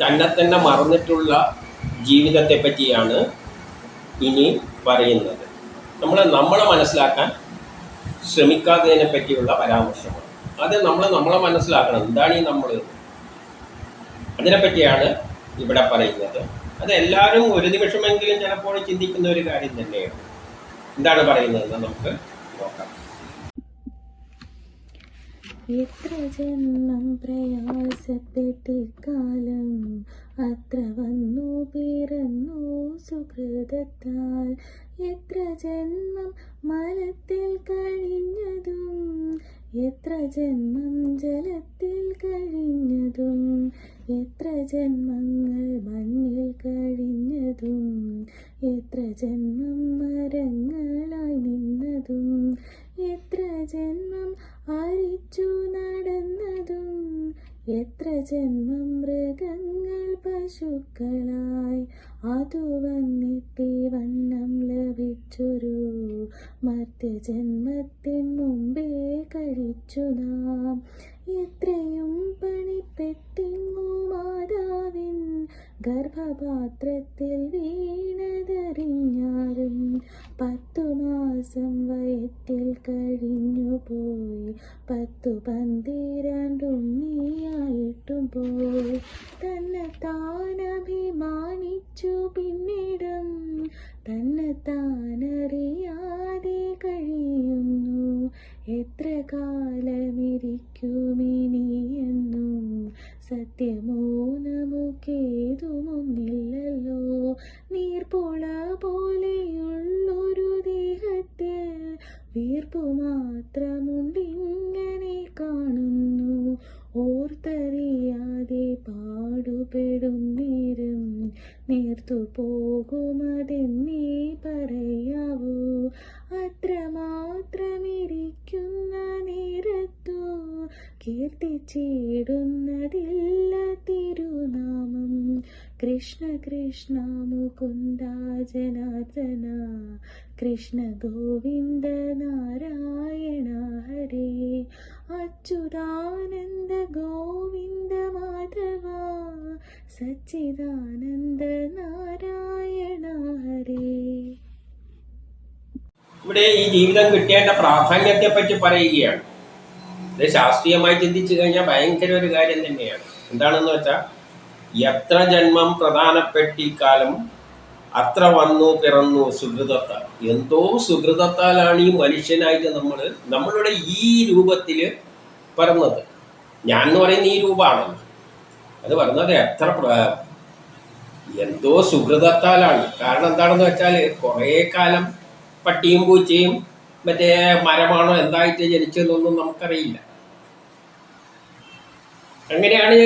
തന്നെ തന്നെ മറന്നിട്ടുള്ള ജീവിതത്തെ പറ്റിയാണ് ഇനി പറയുന്നത്. നമ്മൾ നമ്മളെ മനസ്സിലാക്കാൻ ശ്രമിക്കാത്തതിനെ പറ്റിയുള്ള പരാമർശമാണ്. അത് നമ്മൾ നമ്മളെ മനസ്സിലാക്കണം. എന്താണ് ഈ നമ്മൾ അതിനെപ്പറ്റിയാണ് ഇവിടെ പറയുന്നത്. അത് എല്ലാവരും ഒരു നിമിഷമെങ്കിലും ചിലപ്പോൾ ചിന്തിക്കുന്ന ഒരു കാര്യം തന്നെയാണ്. എന്താണ് പറയുന്നതെന്ന് നമുക്ക് നോക്കാം എത്ര ജന്മം പ്രയാസപ്പെട്ട് കാലം അത്ര വന്നു പിറന്നു സുഹൃതത്താൽ. എത്ര ജന്മം മലത്തിൽ കഴിഞ്ഞതും എത്ര ജന്മം ജലത്തിൽ കഴിഞ്ഞതും എത്ര ജന്മങ്ങൾ മണ്ണിൽ കഴിഞ്ഞതും എത്ര ജന്മം മരങ്ങളായി നിന്നതും എത്ര ജന്മം അരിച്ചു നടന്നതും എത്ര ജന്മം മൃഗങ്ങൾ പശുക്കളായി അതു വന്നിട്ട് വണ്ണം ലഭിച്ചൊരു മർത്യജന്മത്തിൻ മുമ്പേ കഴിച്ചു നാം. എത്രയും പണിപ്പെട്ടിങ്ങു മാതാവിൻ ഗർഭപാത്രത്തിൽ വീണതറിഞ്ഞാലും പത്തു മാസം വയറ്റിൽ കഴിഞ്ഞു പോയി പത്തു പന്തിരണ്ടുണ്ണിയായിട്ടും പോയി. തന്നെ താൻ അഭിമാനിച്ചു പിന്നിടും. തന്നെ താനറിയാതെ കഴിയുന്നു. എത്ര കാലമിരിക്കുമിനിയെന്നും നേർത്തു പോകുമതെന്നേ പറയാവൂ. അത്രമാത്രമിരിക്കുന്ന നേരത്തു കീർത്തിച്ചിടുന്നതില്ല തിരുനാമം. കൃഷ്ണ കൃഷ്ണ മുകുന്ദ ജനാർദ്ദന. കൃഷ്ണ ഗോവിന്ദ നാരായണ ഹരേ. അച്യുതാനന്ദ ഗോവിന്ദ മാധവ. സച്ചിദാനന്ദ ഇവിടെ ഈ ജീവിതം കിട്ടേണ്ട പ്രാധാന്യത്തെ പറ്റി പറയുകയാണ്. ഇത് ശാസ്ത്രീയമായി ചിന്തിച്ചു കഴിഞ്ഞാൽ ഭയങ്കര ഒരു കാര്യം തന്നെയാണ്. എന്താണെന്ന് വെച്ചാൽ എത്ര ജന്മം പ്രധാനപ്പെട്ടിക്കാലം അത്ര വന്നു പിറന്നു സുഹൃതത്താൽ. എന്തോ സുഹൃതത്താലാണ് ഈ മനുഷ്യനായിട്ട് നമ്മൾ നമ്മളുടെ ഈ രൂപത്തിൽ പറഞ്ഞത്. ഞാൻ എന്ന് പറയുന്ന ഈ രൂപമാണല്ലോ. അത് പറഞ്ഞത് എത്ര എന്തോ സുഹൃതത്താലാണ്. കാരണം എന്താണെന്ന് വെച്ചാൽ കുറേ കാലം പട്ടിയും പൂച്ചയും മറ്റേ മരമാണോ എന്തായിട്ട് ജനിച്ചതെന്നൊന്നും നമുക്കറിയില്ല. അങ്ങനെയാണ്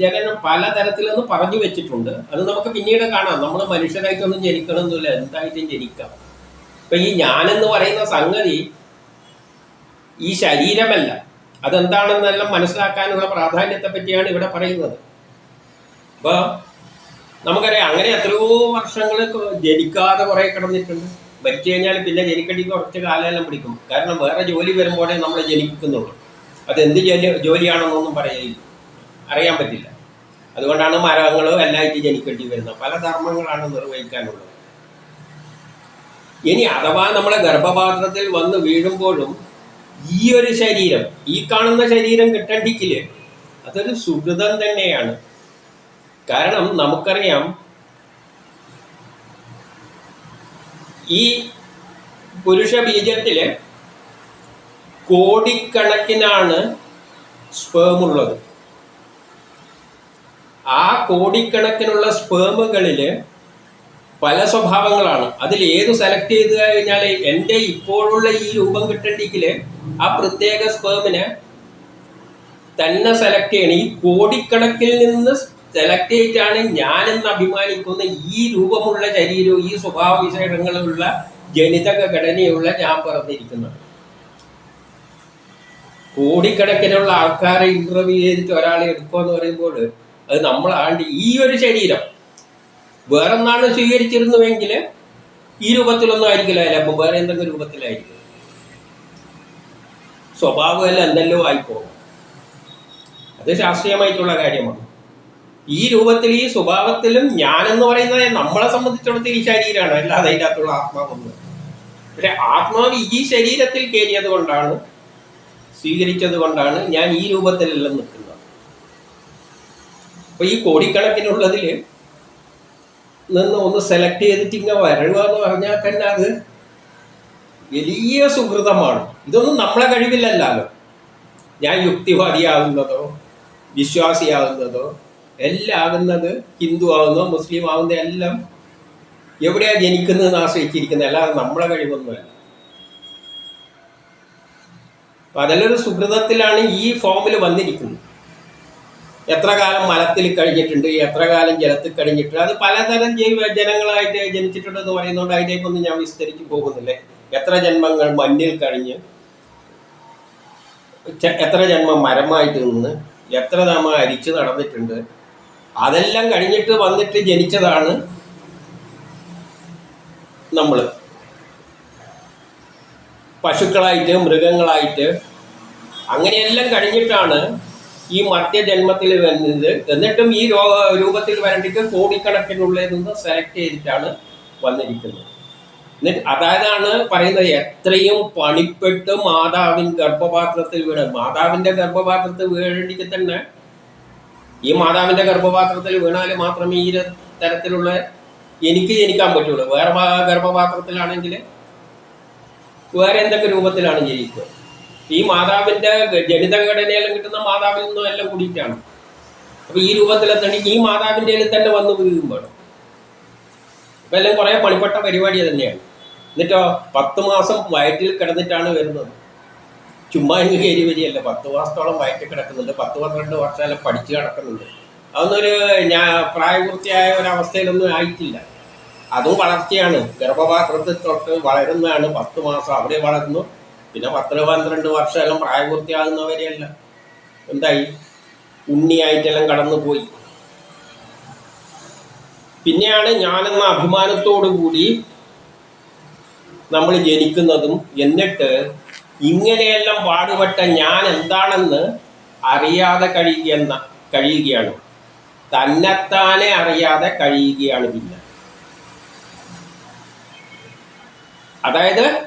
ജനനം പലതരത്തിലെന്ന് പറഞ്ഞു വെച്ചിട്ടുണ്ട്. അത് നമുക്ക് പിന്നീട് കാണാം. നമ്മൾ മനുഷ്യരായിട്ടൊന്നും ജനിക്കണമെന്നില്ല. എന്തായിട്ടും ജനിക്കാം. ഇപ്പൊ ഈ ഞാനെന്ന് പറയുന്ന സംഗതി ഈ ശരീരമല്ല. അതെന്താണെന്നെല്ലാം മനസ്സിലാക്കാനുള്ള പ്രാധാന്യത്തെ പറ്റിയാണ് ഇവിടെ പറയുന്നത്. അപ്പോൾ നമുക്കറിയാം അങ്ങനെ എത്രയോ വർഷങ്ങൾ ജനിക്കാതെ കുറേ കിടന്നിട്ടുണ്ട്. മരിച്ചു കഴിഞ്ഞാൽ പിന്നെ ജനിക്കടിക്ക് കുറച്ച് കാലമെല്ലാം പിടിക്കും. കാരണം വേറെ ജോലി വരുമ്പോഴേ നമ്മൾ ജനിക്കുന്നുള്ളൂ. അത് എന്ത് ജോലി ജോലിയാണെന്നൊന്നും പറയില്ല അറിയാൻ പറ്റില്ല. അതുകൊണ്ടാണ് മരങ്ങളോ എല്ലായിട്ട് ജനിക്കേണ്ടി വരുന്നത്. പല ധർമ്മങ്ങളാണ് നിർവഹിക്കാനുള്ളത്. ഇനി അഥവാ നമ്മളെ ഗർഭപാത്രത്തിൽ വന്ന് വീഴുമ്പോഴും ഈ ഒരു ശരീരം ഈ കാണുന്ന ശരീരം കിട്ടണ്ടിക്കില്ലേ അതൊരു സുഹൃതം തന്നെയാണ്. കാരണം നമുക്കറിയാം ഈ പുരുഷ ബീജത്തിൽ കോടിക്കണക്കിനാണ് സ്പേമുള്ളത് ആ കോടിക്കണക്കിനുള്ള സ്പേമുകളിൽ പല സ്വഭാവങ്ങളാണ്. അതിൽ ഏത് സെലക്ട് ചെയ്ത് കഴിഞ്ഞാൽ എന്റെ ഇപ്പോഴുള്ള ഈ രൂപം കിട്ടണ്ടെങ്കിൽ ആ പ്രത്യേക സ്പേമിനെ തന്നെ സെലക്ട് ചെയ്യണം. ഈ കോടിക്കണക്കിൽ നിന്ന് സെലക്ട് ആണ് ഞാനെന്ന് അഭിമാനിക്കുന്ന ഈ രൂപമുള്ള ശരീരവും ഈ സ്വഭാവ വിശേഷങ്ങളുള്ള ജനിതക ഘടനയുള്ള ഞാൻ പറഞ്ഞിരിക്കുന്നത് കോടിക്കണക്കിനുള്ള ആൾക്കാരെ ഇന്റർവ്യൂ ചെയ്തിട്ട് ഒരാളെ എടുക്കുമെന്ന് പറയുമ്പോൾ അത് നമ്മളാണ്ട് ഈ ഒരു ശരീരം വേറൊന്നാണ് സ്വീകരിച്ചിരുന്നുവെങ്കിൽ ഈ രൂപത്തിലൊന്നും ആയിരിക്കില്ല അപ്പം വേറെ എന്തെങ്കിലും രൂപത്തിലായിരിക്കും. സ്വഭാവമല്ല എന്തെല്ലോ ആയിപ്പോകും. അത് ശാസ്ത്രീയമായിട്ടുള്ള കാര്യമാണ്. ഈ രൂപത്തിൽ ഈ സ്വഭാവത്തിലും ഞാൻ എന്ന് പറയുന്നത് നമ്മളെ സംബന്ധിച്ചിടത്തോളം ഈ ശരീരമാണ് അല്ലാതെ അതിന്റെ അകത്തുള്ള ആത്മാവൊന്നും. പക്ഷെ ആത്മാവ് ഈ ശരീരത്തിൽ കയറിയത് കൊണ്ടാണ് സ്വീകരിച്ചത് കൊണ്ടാണ് ഞാൻ ഈ രൂപത്തിലെല്ലാം നിൽക്കുന്നത്. അപ്പൊ ഈ കോടിക്കണക്കിനുള്ളതിൽ നിന്ന് ഒന്ന് സെലക്ട് ചെയ്തിട്ട് ഇങ്ങനെ വരഴുക എന്ന് പറഞ്ഞാൽ തന്നെ അത് വലിയ സുഹൃതമാണ്. ഇതൊന്നും നമ്മളെ കഴിവില്ലല്ലോ ഞാൻ യുക്തിവാദിയാകുന്നതോ വിശ്വാസിയാവുന്നതോ എല്ലാം ആകുന്നത് ഹിന്ദു ആവുന്നോ മുസ്ലിം ആവുന്ന എല്ലാം എവിടെയാ ജനിക്കുന്നതെന്ന് ആശ്രയിച്ചിരിക്കുന്നത്? അല്ലാതെ നമ്മളെ കഴിവൊന്നുമല്ല. അതെല്ലൊരു സുഹൃതത്തിലാണ് ഈ ഫോമിൽ വന്നിരിക്കുന്നത്. എത്ര കാലം മലത്തിൽ കഴിഞ്ഞിട്ടുണ്ട് എത്ര കാലം ജലത്തിൽ കഴിഞ്ഞിട്ടുണ്ട് അത് പലതരം ജൈവ ജനങ്ങളായിട്ട് ജനിച്ചിട്ടുണ്ടെന്ന് പറയുന്നതുകൊണ്ട് അതിലേക്കൊന്നും ഞാൻ വിസ്തരിച്ച് പോകുന്നില്ലേ. എത്ര ജന്മങ്ങൾ മണ്ണിൽ കഴിഞ്ഞ് എത്ര ജന്മം മരമായിട്ട് നിന്ന് എത്ര നമ്മ അരിച്ചു നടന്നിട്ടുണ്ട് അതെല്ലാം കഴിഞ്ഞിട്ട് വന്നിട്ട് ജനിച്ചതാണ് നമ്മൾ പശുക്കളായിട്ട് മൃഗങ്ങളായിട്ട്. അങ്ങനെയെല്ലാം കഴിഞ്ഞിട്ടാണ് ഈ മധ്യജന്മത്തിൽ വരുന്നത്. എന്നിട്ടും ഈ രോഗ രൂപത്തിൽ വരണ്ടിട്ട് കോടിക്കണക്കിനുള്ളിൽ നിന്ന് സെലക്ട് ചെയ്തിട്ടാണ് വന്നിരിക്കുന്നത്. എന്നിട്ട് അതായതാണ് പറയുന്നത് എത്രയും പണിപ്പെട്ട് മാതാവിൻ ഗർഭപാത്രത്തിൽ വീണ്. മാതാവിന്റെ ഗർഭപാത്രത്തിൽ വീഴേണ്ടിക്ക് തന്നെ ഈ മാതാവിന്റെ ഗർഭപാത്രത്തിൽ വീണാൽ മാത്രമേ ഈ തരത്തിലുള്ള എനിക്ക് ജനിക്കാൻ പറ്റുള്ളൂ വേറെ ഗർഭപാത്രത്തിലാണെങ്കിൽ വേറെ എന്തൊക്കെ രൂപത്തിലാണ് ജനിക്കുക ഈ മാതാവിന്റെ ജനിതഘടനയെല്ലാം കിട്ടുന്ന മാതാവിൽ നിന്നും എല്ലാം കൂടിയിട്ടാണ്. അപ്പൊ ഈ രൂപത്തിലെത്തണി ഈ മാതാവിന്റെ തന്നെ വന്ന് വീഴുമ്പോൾ ഇപ്പൊ എല്ലാം കുറെ പണിപ്പെട്ട പരിപാടി തന്നെയാണ്. എന്നിട്ടോ പത്ത് മാസം വയറ്റിൽ കിടന്നിട്ടാണ് വരുന്നത്. ചുമ്മാ ഇങ്ങ് കയറി വരികയല്ല. പത്ത് മാസത്തോളം വയറ്റിൽ കിടക്കുന്നുണ്ട്. പത്ത് പന്ത്രണ്ട് വർഷമെല്ലാം പഠിച്ച് കിടക്കുന്നുണ്ട്. അതൊന്നൊരു ഞാൻ പ്രായപൂർത്തിയായ ഒരവസ്ഥയിലൊന്നും ആയിട്ടില്ല. അതും വളർച്ചയാണ്. ഗർഭപാത്രത്തിൽ തൊട്ട് വളരുന്നതാണ്. പത്ത് മാസം അവിടെ വളർന്നു. പിന്നെ പത്ത് പന്ത്രണ്ട് വർഷമെല്ലാം പ്രായപൂർത്തിയാകുന്നവരെയല്ല. എന്തായി? ഉണ്ണിയായിട്ടെല്ലാം കടന്നു പോയി പിന്നെയാണ് ഞാനെന്ന അഭിമാനത്തോടു കൂടി നമ്മൾ ജനിക്കുന്നതും എന്നിട്ട് ഇങ്ങനെയെല്ലാം പാടുപെട്ട ഞാൻ എന്താണെന്ന് അറിയാതെ കഴിയുന്ന കഴിയുകയാണ്. തന്നെത്താനെ അറിയാതെ കഴിയുകയാണ് പിന്നെ. അതായത്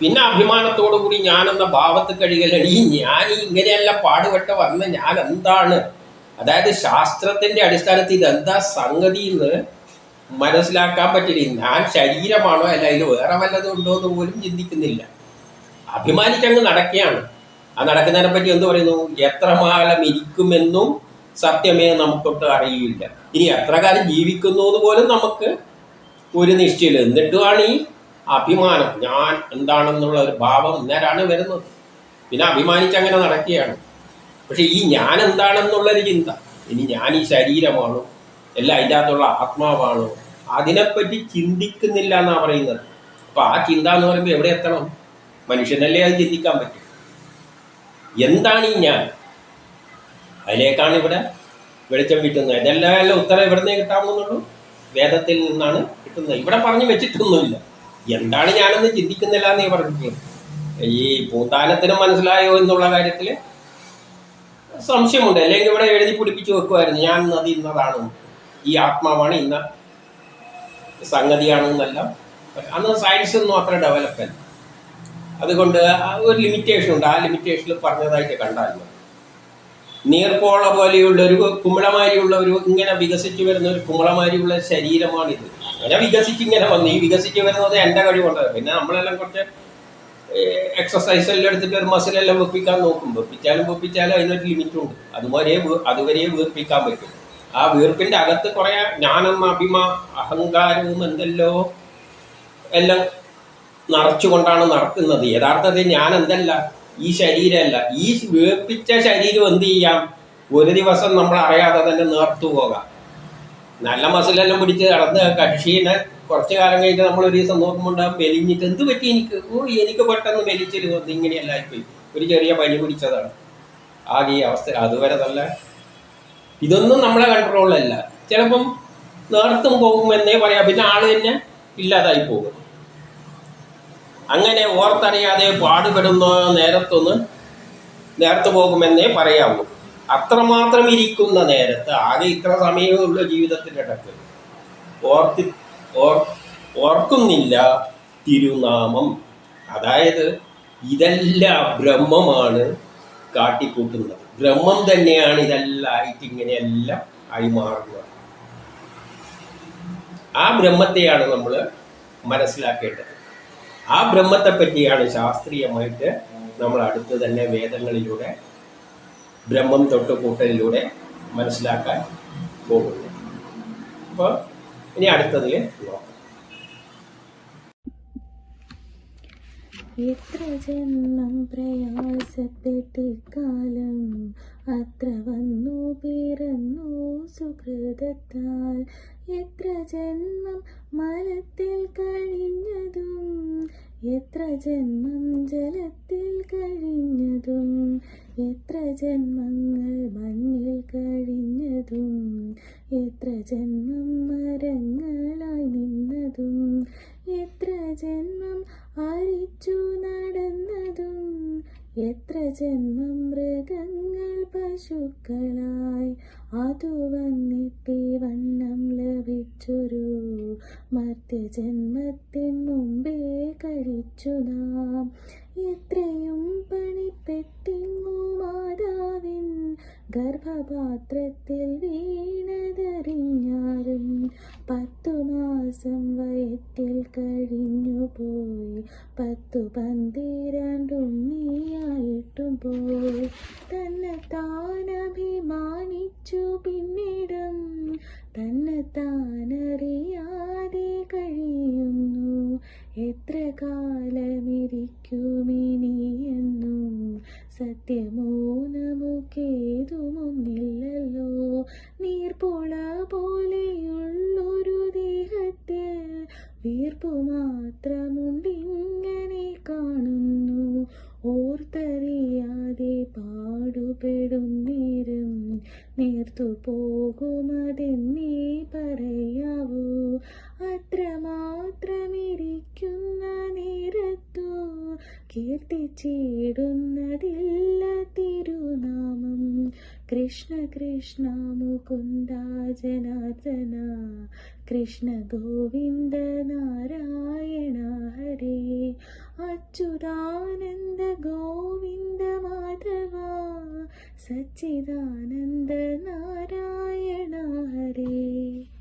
പിന്നെ അഭിമാനത്തോടു കൂടി ഞാനെന്ന ഭാവത്ത് കഴിയലാണ് ഈ ഞാൻ ഇങ്ങനെയെല്ലാം പാടുപെട്ട് വന്ന ഞാൻ എന്താണ് അതായത് ശാസ്ത്രത്തിന്റെ അടിസ്ഥാനത്തിൽ ഇതെന്താ സംഗതി എന്ന് മനസ്സിലാക്കാൻ പറ്റില്ല. ഞാൻ ശരീരമാണോ അല്ല ഇത് വേറെ വല്ലതും ഉണ്ടോ എന്ന് പോലും ചിന്തിക്കുന്നില്ല. അഭിമാനിച്ചങ്ങ് നടക്കുകയാണ്. ആ നടക്കുന്നതിനെ പറ്റി എന്ത് പറയുന്നു? എത്ര കാലം ഇരിക്കുമെന്നും സത്യമേ നമുക്കൊട്ട് അറിയില്ല. ഇനി എത്ര കാലം ജീവിക്കുന്നു പോലും നമുക്ക് ഒരു നിശ്ചയമില്ല. എന്നിട്ടുമാണ് ഈ അഭിമാനം. ഞാൻ എന്താണെന്നുള്ള ഒരു ഭാവം ഇന്നേരാണ് വരുന്നത്. പിന്നെ അഭിമാനിച്ചങ്ങനെ നടക്കുകയാണ്. പക്ഷേ ഈ ഞാൻ എന്താണെന്നുള്ളൊരു ചിന്ത. ഇനി ഞാൻ ഈ ശരീരമാണോ? എല്ലാം അതിന്റെ അകത്തുള്ള ആത്മാവാണോ? അതിനെപ്പറ്റി ചിന്തിക്കുന്നില്ല എന്നാണ് പറയുന്നത്. അപ്പൊ ആ ചിന്ത എന്ന് പറയുമ്പോൾ എവിടെ എത്തണം? മനുഷ്യനല്ലേ അത് ചിന്തിക്കാൻ പറ്റും? എന്താണ് ഈ ഞാൻ? അതിലേക്കാണ് ഇവിടെ വെളിച്ചം കിട്ടുന്നത്. ഇതെല്ലാം എല്ലാം ഉത്തരം എവിടെ നിന്നേ കിട്ടാമെന്നുള്ളൂ? വേദത്തിൽ നിന്നാണ് കിട്ടുന്നത്. ഇവിടെ പറഞ്ഞു വെച്ചിട്ടൊന്നുമില്ല. എന്താണ് ഞാനെന്ന് ചിന്തിക്കുന്നില്ല എന്നേ പറഞ്ഞിട്ടുള്ളത് ഈ പൂന്താനത്തിന് മനസ്സിലായോ എന്നുള്ള കാര്യത്തിൽ സംശയമുണ്ട്. അല്ലെങ്കിൽ ഇവിടെ എഴുതി പിടിപ്പിച്ച് വെക്കുമായിരുന്നു. ഞാൻ അത് ഇന്നതാണ്. ഈ ആത്മാവാണ് ഇന്ന സംഗതിയാണെന്നല്ല. അന്ന് സയൻസ് ഒന്നും അത്ര ഡെവലപ്പ് അല്ല. അതുകൊണ്ട് ഒരു ലിമിറ്റേഷൻ ഉണ്ട്. ആ ലിമിറ്റേഷനിൽ പറഞ്ഞതായിട്ട് കണ്ടാൽ നീർപോള പോലെയുള്ള ഒരു കുമിളമാരിയുള്ള ഒരു ഇങ്ങനെ വികസിച്ചു വരുന്ന ഒരു കുമിളമാരിയുള്ള ശരീരമാണിത്. അങ്ങനെ വികസിച്ച് ഇങ്ങനെ വന്നു. ഈ വികസിച്ച് വരുന്നത് എന്റെ കഴിവുണ്ടത് പിന്നെ നമ്മളെല്ലാം കുറച്ച് എക്സസൈസ് എല്ലാം എടുത്തിട്ട് ഒരു മസിലെല്ലാം വെപ്പിക്കാൻ നോക്കും. വെപ്പിച്ചാലും വെപ്പിച്ചാലും അതിനൊരു ലിമിറ്റും ഉണ്ട്. അതുവരെ അതുവരെ വീർപ്പിക്കാൻ പറ്റും. ആ വീർപ്പിന്റെ അകത്ത് കുറെ ജ്ഞാനം അഭിമ അഹങ്കാരവും എന്തെല്ലോ എല്ലാം നിറച്ചുകൊണ്ടാണ് നടക്കുന്നത്. യഥാർത്ഥത്തിൽ ഞാൻ എന്തല്ല ഈ ശരീരമല്ല. ഈ വേപ്പിച്ച ശരീരം എന്ത് ചെയ്യാം ഒരു ദിവസം നമ്മൾ അറിയാതെ തന്നെ നേർത്തു പോകാം. നല്ല മസിലെല്ലാം പിടിച്ച് നടന്ന് കക്ഷീനെ കുറച്ച് കാലം കഴിഞ്ഞ് നമ്മൾ ഒരു ദിവസം നോക്കുമ്പോൾ മെലിഞ്ഞിട്ട്. എന്ത് പറ്റി എനിക്ക്? ഓ എനിക്ക് പെട്ടെന്ന് മെലിച്ചിരുന്നു ഇങ്ങനെയല്ല ആയിപ്പോയി ഒരു ചെറിയ പനി പിടിച്ചതാണ്. ആകെ ഈ അവസ്ഥ. അതുവരെ നല്ല ഇതൊന്നും നമ്മളെ കൺട്രോളിലല്ല ചിലപ്പം നേർത്തും പോകുമെന്നേ പറയാം. പിന്നെ ആൾ തന്നെ ഇല്ലാതായി പോകും. അങ്ങനെ ഓർത്തറിയാതെ പാടുപെടുന്ന നേരത്തൊന്ന് നേരത്തെ പോകുമെന്നേ പറയാവൂ. അത്രമാത്രം ഇരിക്കുന്ന നേരത്ത് ആകെ ഇത്ര സമയമുള്ള ജീവിതത്തിന്റെ ഇടയ്ക്ക്. ഓർത്തി ഓർ ഓർക്കുന്നില്ല തിരുനാമം. അതായത് ഇതെല്ലാം ബ്രഹ്മമാണ് കാട്ടിക്കൂട്ടുന്നത്. ബ്രഹ്മം തന്നെയാണ് ഇതെല്ലാം ആയിട്ട് ഇങ്ങനെയെല്ലാം ആയി മാറുന്നത്. ആ ബ്രഹ്മത്തെയാണ് നമ്മൾ മനസ്സിലാക്കേണ്ടത്. ആ ബ്രഹ്മത്തെ പറ്റിയാണ് ശാസ്ത്രീയമായിട്ട് നമ്മൾ അടുത്ത് തന്നെ വേദങ്ങളിലൂടെ ബ്രഹ്മം തൊട്ട് കൂട്ടലിലൂടെ മനസ്സിലാക്കാൻ പോകുന്നത് അപ്പോൾ ഇനി അടുത്തതിൽ നോക്കാം. എത്ര ജന്മം പ്രയാസപ്പെട്ടിക്കാലം അത്ര വന്നു പിറന്നു സുഹൃതത്താൽ എത്ര ജന്മം മലത്തിൽ കഴിഞ്ഞതും എത്ര ജന്മം ജലത്തിൽ കഴിഞ്ഞതും എത്ര ജന്മങ്ങൾ മണ്ണിൽ കഴിഞ്ഞതും എത്ര ജന്മം മരങ്ങളായി നിന്നതും എത്ര ജന്മം അരിച്ചു നടന്നതും എത്ര ജന്മം മൃഗങ്ങൾ പശുക്കളായി അതു വന്നിട്ടേ വണ്ണം ലഭിച്ചൊരു മർത്യജന്മത്തിൻ മുമ്പേ കഴിച്ചു നാം. എത്രയും പണിപ്പെട്ടിങ്ങു മാതാവിൻ ഗർഭപാത്രത്തിൽ വീണതറിഞ്ഞാലും പത്തു മാസം വയറ്റിൽ കഴിഞ്ഞു പോയി പത്തു പന്തിരണ്ടുണ്ണിയായിട്ടും പോയി. തന്നെ താൻ അഭിമാനിച്ചു പിന്നിടും. തന്നെ താനറിയാതെ കഴിയുന്നു എത്ര കാലമിരിക്കുമിനിയെന്നും സത്യമോ നമുക്കേതുമൊന്നില്ലല്ലോ. നീർപ്പോള പോലെയുള്ളൊരു ദേഹത്തിൽ വീർപ്പു മാത്രമുണ്ടിങ്ങനെ കാണുന്നു. ഓർത്തറിയാതെ പാടുപെടുന്നേരം പോകുമതി പോകുമതെന്നേ പറയാവൂ. അത്രമാത്രമിരിക്കുന്ന നേരത്തു കീർത്തിച്ചിടുന്നതില്ല തിരുനാമം. कृष्ण कृष्ण मुकुन्दा जनार्दन कृष्ण गोविन्द नारायण हरे अच्युतानन्द गोविन्द माधवा सच्चिदानन्द नारायण हरे।